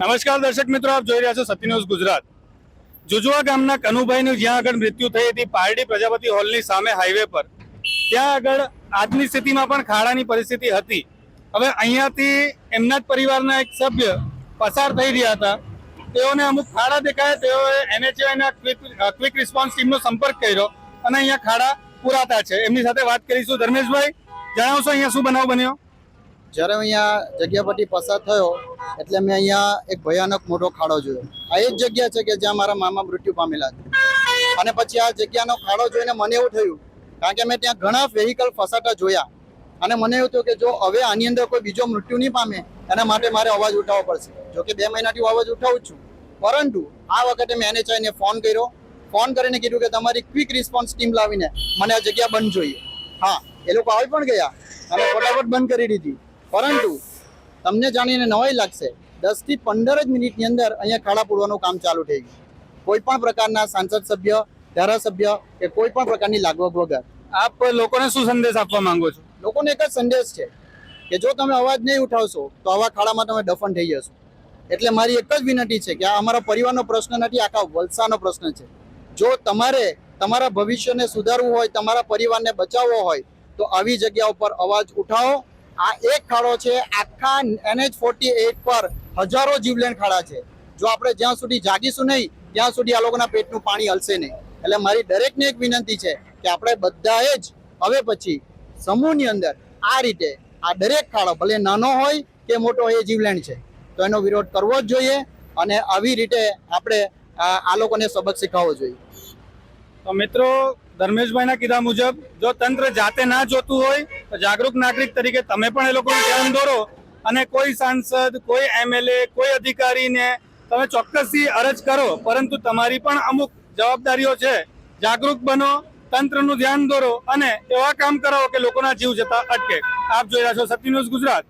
નમસ્કાર દર્શક મિત્રો, આપ જોઈ રહ્યા છો સત્ય ન્યૂઝ ગુજરાત. જુજવા ગામના કનુભાઈનું જ્યાં આગળ મૃત્યુ થઈ હતી, પારડી પ્રજાપતિ હોલની સામે હાઈવે પર. ત્યાં આગળ આજની સ્થિતિમાં પણ ખાડાની પરિસ્થિતિ હતી. હવે અહીંયાથી એમના જ પરિવારના એક સભ્ય પસાર થઈ રહ્યા હતા. તેઓને અમુક ખાડા દેખાયા, તેઓએ એનએચઆઈના ક્વિક રિસ્પોન્સ ટીમનો સંપર્ક કર્યો અને અહીંયા ખાડા પુરાતા છે. એમની સાથે વાત કરીશું ધર્મેશભાઈ. જણાવશો અહીંયા શું બનાવ બન્યો? જ્યારે અહીંયા જગ્યા પરથી પસાર થયો, એટલે મેં અહીંયા એક ભયાનક મોટો ખાડો જોયો. આ એ જ જગ્યા છે કે જ્યાં મારા મામા મૃત્યુ પામેલા છે અને પછી આ જગ્યાનો ખાડો જોઈને મને એવું થયું, કારણ કે મેં ત્યાં ઘણા વેહિકલ ફસાટા જોયા. અને મને એવું થયું કે જો હવે આની અંદર કોઈ બીજો મૃત્યુ નહીં પામે, એના માટે મારે અવાજ ઉઠાવવો પડશે. જો કે બે મહિનાથી હું અવાજ ઉઠાવું છું. પરંતુ આ વખતે મેં એને ફોન કર્યો. ફોન કરીને કીધું કે તમારી ક્વિક રિસ્પોન્સ ટીમ લાવીને મને આ જગ્યા બંધ જોઈએ. હા, એ લોકો આવી પણ ગયા. અને ફટાફટ બંધ કરી દીધી. પરંતુ તમને જાણીને નવાઈ લાગશે દસથી પંદર જ મિનિટની અંદર અહીંયા ખાડા પૂરવાનું કામ ચાલુ થઈ ગયું. કોઈ પણ પ્રકારના સાંસદ સભ્ય ધારાસભ્ય કે કોઈ પણ પ્રકારની લાગવગ વગર. આપ લોકોને શું સંદેશ આપવા માંગો છો? લોકોને એક જ સંદેશ છે કે જો તમે અવાજ નહીં ઉઠાવશો તો આવા ખાડામાં તમે દફન થઈ જશો. એટલે મારી એક જ વિનંતી છે કે આ અમારા પરિવારનો પ્રશ્ન નથી આખા વલસાડનો પ્રશ્ન છે. જો તમારે તમારા ભવિષ્યને સુધારવું હોય તમારા પરિવારને બચાવવો હોય તો આવી જગ્યા ઉપર અવાજ ઉઠાવો. આ એક ખાડો છે, આખા એનએચ ફોર્ટી એટ પર હજારો જીવલેણ ખાડા છે. જો આપણે જ્યાં સુધી જાગીશું નહીં, ત્યાં સુધી આ લોકોના પેટનું પાણી હલશે નહીં. એટલે મારી દરેકને એક વિનંતી છે કે આપણે બધાએ જ હવે પછી સમૂહની અંદર આ રીતે આ દરેક ખાડો, ભલે નાનો હોય કે મોટો હોય એ જીવલેણ છે. તો એનો વિરોધ કરવો જ જોઈએ અને આવી રીતે આપણે આ લોકોને સબક શીખવવો જોઈએ. તો મિત્રો ધર્મેશભાઈના કીધા મુજબ, જો તંત્ર જાતે ના જોતું હોય, તો જાગૃત નાગરિક તરીકે તમે પણ એ લોકોનું ધ્યાન દોરો અને કોઈ સાંસદ, કોઈ એમએલએ, કોઈ અધિકારીને તમે ચોક્કસથી અરજ કરો, પરંતુ તમારી પણ અમુક જવાબદારીઓ છે. જાગૃત બનો, તંત્રનું ધ્યાન દોરો અને એવા કામ કરો કે લોકોના જીવ જતા અટકે. આપ જોઈ રહ્યા છો સત્ય ન્યૂઝ ગુજરાત.